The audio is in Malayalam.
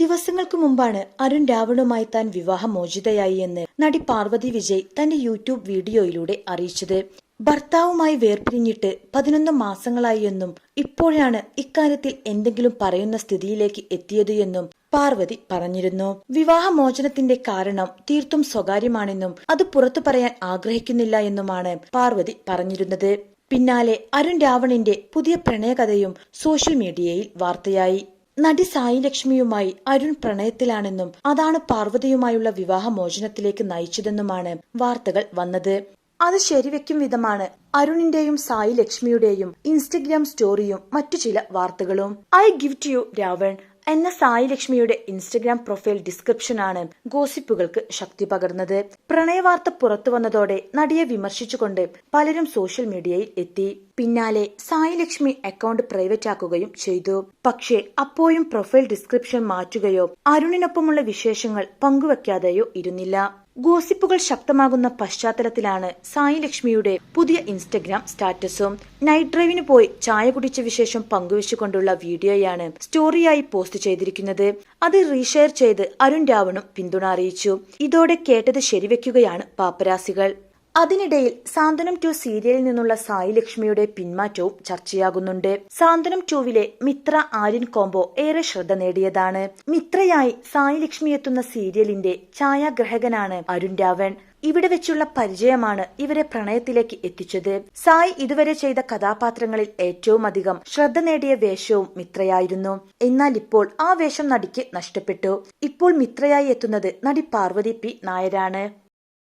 ദിവസങ്ങൾക്ക് മുമ്പാണ് അരുൺ രാവണുമായി താൻ വിവാഹമോചിതയായി എന്ന് നടി പാർവതി വിജയ് തന്റെ യൂട്യൂബ് വീഡിയോയിലൂടെ അറിയിച്ചത്. ഭർത്താവുമായി വേർപിരിഞ്ഞിട്ട് പതിനൊന്ന് മാസങ്ങളായി എന്നും ഇപ്പോഴാണ് ഇക്കാര്യത്തിൽ എന്തെങ്കിലും പറയുന്ന സ്ഥിതിയിലേക്ക് എത്തിയത് എന്നും പാർവതി പറഞ്ഞിരുന്നു. വിവാഹമോചനത്തിന്റെ കാരണം തീർത്തും സ്വകാര്യമാണെന്നും അത് പുറത്തു പറയാൻ ആഗ്രഹിക്കുന്നില്ല എന്നുമാണ് പാർവതി പറഞ്ഞിരുന്നത്. പിന്നാലെ അരുൺ രാവണിന്റെ പുതിയ പ്രണയകഥയും സോഷ്യൽ മീഡിയയിൽ വാർത്തയായി. നടി സായി ലക്ഷ്മിയുമായി അരുൺ പ്രണയത്തിലാണെന്നും അതാണ് പാർവതിയുമായുള്ള വിവാഹമോചനത്തിലേക്ക് നയിച്ചതെന്നുമാണ് വാർത്തകൾ വന്നത്. അത് ശരിവെക്കും വിധമാണ് അരുണിന്റെയും സായി ലക്ഷ്മിയുടെയും ഇൻസ്റ്റഗ്രാം സ്റ്റോറിയും മറ്റു ചില വാർത്തകളും. I gift you Ravan. എന്ന സായി ലക്ഷ്മിയുടെ ഇൻസ്റ്റഗ്രാം പ്രൊഫൈൽ ഡിസ്ക്രിപ്ഷനാണ് ഗോസിപ്പുകൾക്ക് ശക്തി പകർന്നത്. പ്രണയവാർത്ത പുറത്തു വന്നതോടെ നടിയെ വിമർശിച്ചുകൊണ്ട് പലരും സോഷ്യൽ മീഡിയയിൽ എത്തി. പിന്നാലെ സായി ലക്ഷ്മി അക്കൗണ്ട് പ്രൈവറ്റ് ആക്കുകയും ചെയ്തു. പക്ഷേ അപ്പോഴും പ്രൊഫൈൽ ഡിസ്ക്രിപ്ഷൻ മാറ്റുകയോ അരുണിനൊപ്പമുള്ള വിശേഷങ്ങൾ പങ്കുവെക്കാതെയോ ഇരുന്നില്ല. ഗോസിപ്പുകൾ ശക്തമാകുന്ന പശ്ചാത്തലത്തിലാണ് സായി ലക്ഷ്മിയുടെ പുതിയ ഇൻസ്റ്റഗ്രാം സ്റ്റാറ്റസും. നൈറ്റ് ഡ്രൈവിന് പോയി ചായ കുടിച്ച വിശേഷം പങ്കുവെച്ചുകൊണ്ടുള്ള വീഡിയോയാണ് സ്റ്റോറിയായി പോസ്റ്റ് ചെയ്തിരിക്കുന്നത്. അത് റീഷെയർ ചെയ്ത് അരുൺ രാവണും പിന്തുണ അറിയിച്ചു. ഇതോടെ കേട്ടത് ശരിവെക്കുകയാണ് പാപ്പരാസികൾ. അതിനിടയിൽ സാന്ത്വനം ടു സീരിയലിൽ നിന്നുള്ള സായി ലക്ഷ്മിയുടെ പിന്മാറ്റവും ചർച്ചയാകുന്നുണ്ട്. സാന്ത്വനം ടുവിലെ മിത്ര ആര്യൻ കോംബോ ഏറെ ശ്രദ്ധ നേടിയതാണ്. മിത്രയായി സായി ലക്ഷ്മി എത്തുന്ന സീരിയലിന്റെ ഛായാഗ്രഹകനാണ് അരുൺ രാവൺ. ഇവിടെ വെച്ചുള്ള പരിചയമാണ് ഇവരെ പ്രണയത്തിലേക്ക് എത്തിച്ചത്. സായി ഇതുവരെ ചെയ്ത കഥാപാത്രങ്ങളിൽ ഏറ്റവും അധികം ശ്രദ്ധ നേടിയ വേഷവും മിത്രയായിരുന്നു. എന്നാൽ ഇപ്പോൾ ആ വേഷം നടിക്ക് നഷ്ടപ്പെട്ടു. ഇപ്പോൾ മിത്രയായി എത്തുന്നത് നടി പാർവതി പി നായരാണ്.